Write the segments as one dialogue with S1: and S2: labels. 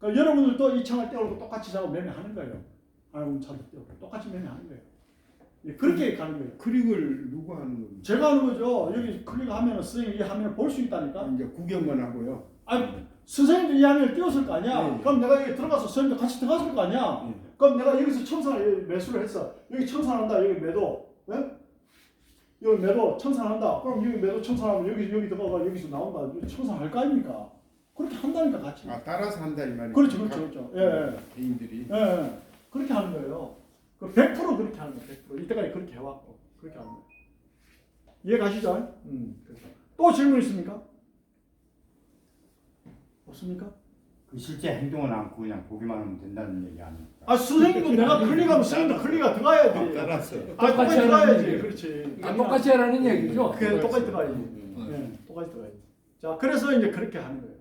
S1: 그러니까 여러분들도 이 창을 떼어놓고 똑같이 작업 매매하는 거예요. 알고 차도 떼어놓고 똑같이 매매하는 거예요. 예, 그렇게 가는 거예요.
S2: 클릭을 누구 하는 겁니까?
S1: 제가 하는 거죠. 여기 클릭하면 선생님 이 화면을 볼 수 있다니까.
S2: 이제 구경만 하고요.
S1: 아니 선생님도 이 화면을 띄웠을 거 아니야.
S2: 네.
S1: 그럼 내가 여기 들어가서 선생님도 같이 들어갔을 거 아니야.
S2: 예.
S1: 그럼 내가 여기서 청산을 매수를 했어. 여기 청산한다. 여기 매도. 예? 여기 매도 청산한다. 그럼 여기 매도 청산하면 여기 여기 들어가 여기서 나온다. 청산할 거 아닙니까? 그렇게 한다니까 같이.
S2: 아 따라서 한다 이 말이에요.
S1: 그렇죠, 그렇죠, 그렇죠. 예, 예.
S2: 개인들이.
S1: 예, 예. 그렇게 하는 거예요. 그 100% 그렇게 하는 거예요. 100%. 이때까지 그렇게 해왔고 그렇게 하는 거예요. 이해 가시죠? 음. 그렇죠. 또 질문 있습니까? 없습니까?
S3: 그 실제 행동은 않고 그냥 보기만 하면 된다는 얘기 아닙니까?
S1: 아 선생님도 내가 클릭하면 선생님도 클릭가 들어가야 돼.
S2: 따라서.
S1: 아, 똑같이
S4: 똑같이
S1: 들어가야지. 그렇지.
S4: 아, 똑같이 하라는 얘기죠.
S1: 그게 똑같이 들어가야지.
S2: 음.
S1: 네, 똑같이 들어가야지. 자, 그래서 이제 그렇게 하는 거예요.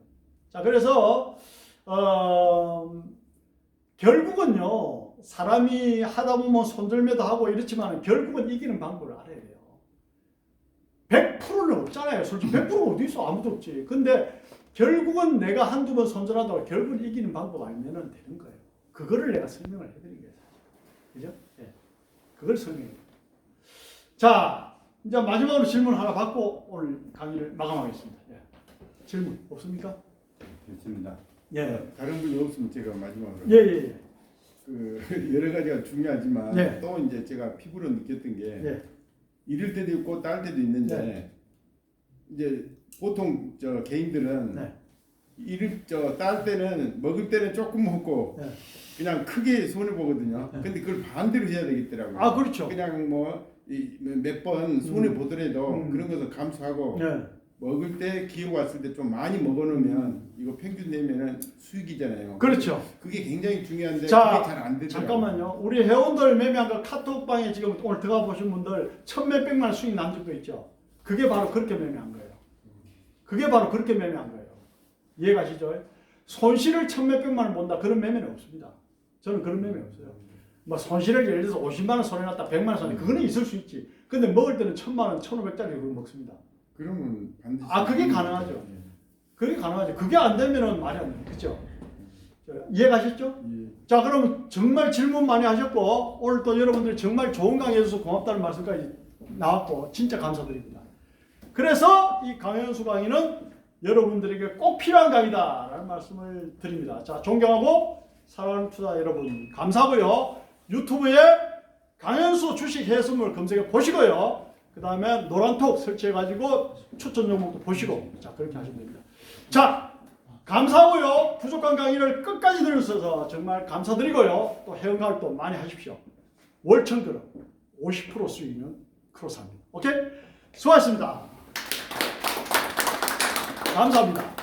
S1: 자, 그래서 어, 결국은요 사람이 하다 보면 손들매도 하고 이렇지만 결국은 이기는 방법을 알아야 돼요. 100%는 없잖아요. 솔직히 100%가 어디 있어? 아무도 없지. 근데 결국은 내가 한두 번 손절하다가 결국은 이기는 방법 알면은 되는 거예요. 그거를 내가 설명을 해드린 거예요. 그죠? 예. 그걸 설명해. 자, 이제 마지막으로 질문 하나 받고 오늘 강의를 마감하겠습니다. 예. 질문 없습니까?
S3: 됐습니다.
S1: 예.
S2: 다른 분이 없으면 제가 마지막으로.
S1: 예, 예, 예.
S2: 그 여러 가지가 중요하지만
S1: 네.
S2: 또 이제 제가 피부로 느꼈던 게
S1: 예.
S2: 이럴 때도 있고 딸 때도 있는데 이제 보통 저 개인들은
S1: 네.
S2: 이를 저딸 때는 먹을 때는 조금 먹고
S1: 네.
S2: 그냥 크게 손해 보거든요.
S1: 네.
S2: 근데 그걸 반대로 해야 되겠더라고요.
S1: 아, 그렇죠.
S2: 그냥 뭐 몇 번 손해
S1: 음.
S2: 보더라도
S1: 음.
S2: 그런 것을 감수하고
S1: 예.
S2: 먹을 때 기회가 왔을 때 좀 많이 먹어놓으면 이거 평균 내면은 수익이잖아요.
S1: 그렇죠.
S2: 그게 굉장히 중요한데
S1: 자,
S2: 그게 잘안 되더라고요.
S1: 잠깐만요. 우리 회원들 매매한 거 카톡방에 지금 오늘 들어가 보신 분들 천 몇 백만 원 수익 난 적도 있죠. 그게 바로 그렇게 매매한 거예요. 그게 바로 그렇게 매매한 거예요. 이해가시죠? 손실을 천 몇 백만 원 본다 그런 매매는 없습니다. 저는 그런 매매 없어요. 뭐 손실을 예를 들어서 50만 원 손해 났다 100만 원 손해 그거는 있을 수 있지. 근데 먹을 때는 천만 원, 천오백짜리 그거 먹습니다.
S2: 그러면 반드시
S1: 아, 그게 가능하죠. 그게 가능하죠. 그게 안 되면은 말이 안. 그죠? 이해가셨죠?
S2: 예.
S1: 자, 그럼 정말 질문 많이 하셨고, 오늘 또 여러분들이 정말 좋은 강의 해줘서 고맙다는 말씀까지 나왔고, 진짜 감사드립니다. 그래서 이 강현수 강의는 여러분들에게 꼭 필요한 강의다라는 말씀을 드립니다. 자, 존경하고 사랑하는 투자 여러분, 감사하고요. 유튜브에 강현수 주식 해수물 검색해 보시고요. 그 다음에 노란톡 설치해가지고 추천 종목도 보시고, 자, 그렇게 하시면 됩니다. 자, 감사하고요. 부족한 강의를 끝까지 들으셔서 정말 감사드리고요. 또 회원 가입도 많이 하십시오. 월천그룹 50% 수익은 크로스합니다. 오케이? 수고하셨습니다. 감사합니다.